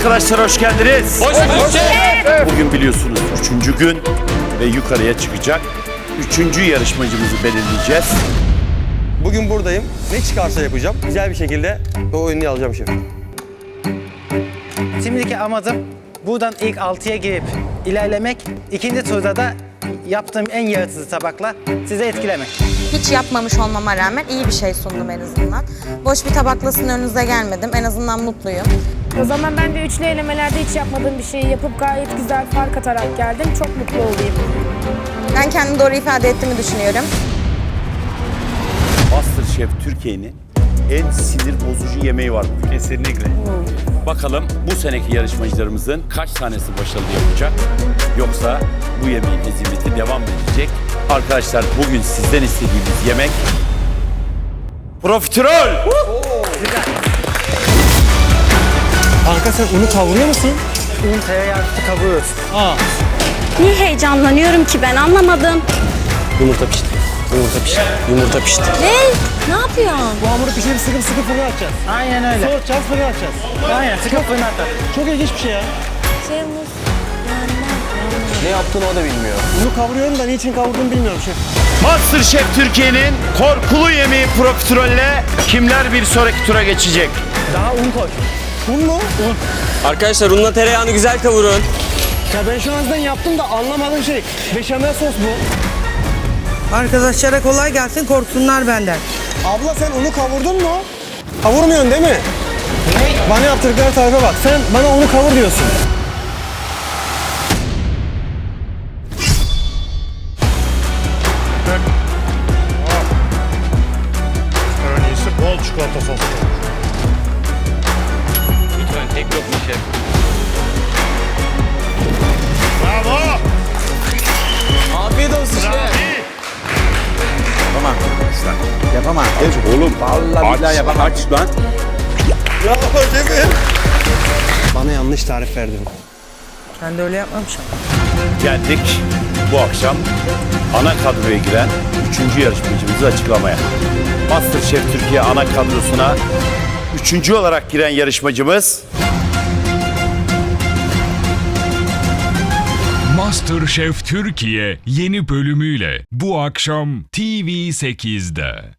Arkadaşlar hoş geldiniz. Hoş bulduk. Bugün biliyorsunuz üçüncü gün ve yukarıya çıkacak. Üçüncü yarışmacımızı belirleyeceğiz. Bugün buradayım. Ne çıkarsa yapacağım. Güzel bir şekilde o oyunu alacağım şef. Şimdiki amacım buradan ilk 6'ya girip ilerlemek. İkinci turda da yaptığım en yaratıcı tabakla sizi etkilemek. Hiç yapmamış olmama rağmen iyi bir şey sundum en azından. Boş bir tabakla sizin önünüze gelmedim. En azından mutluyum. O zaman ben de üçlü elemelerde hiç yapmadığım bir şeyi yapıp gayet güzel fark atarak geldim. Çok mutlu olayım. Ben kendimi doğru ifade ettiğimi düşünüyorum. Masterchef Türkiye'nin en sinir bozucu yemeği var bugün. Kesinlikle. Bakalım bu seneki yarışmacılarımızın kaç tanesi başarılı yapacak? Yoksa bu yemeğin hezimeti devam edecek. Arkadaşlar bugün sizden istediğimiz yemek profiterol. Kanka sen unu kavuruyor musun? Un tereyağı kavuruyoruz. Niye heyecanlanıyorum ki ben anlamadım. Yumurta pişti. Yumurta pişti. Yumurta pişti. Ne? Ne yapıyorsun? Bu hamuru pişirip sıkıp sıkıp fırına atacağız. Aynen öyle. Soğutacağız fırına atacağız. Aynen sıkıp fırına atar. Çok ilginç bir şey ya. Şey Ne yaptığını o da bilmiyor. Unu kavuruyorum da niçin kavurduğumu bilmiyorum şef. Masterchef Türkiye'nin korkulu yemeği profiterolle kimler bir sonraki tura geçecek? Daha un koy. Un mu? Arkadaşlar unla tereyağını güzel kavurun. Ya ben şu an zaten yaptım da anlamadığım şey. Beşamel sos bu. Arkadaşlara kolay gelsin korksunlar benden. Abla sen unu kavurdun mu? Kavurmuyorsun değil mi? Ne? Bana yaptırdıkları tarife bak. Sen bana onu kavur diyorsun. En iyisi bol çikolata sosu. Yapamam. Evet, oğlum. Vallahi billahi yapamam. Aç lan. Bana yanlış tarif verdin. Ben de öyle yapmamışım. Geldik bu akşam ana kadroya giren üçüncü yarışmacımızı açıklamaya. Masterchef Türkiye ana kadrosuna üçüncü olarak giren yarışmacımız MasterChef Türkiye yeni bölümüyle bu akşam TV8'de.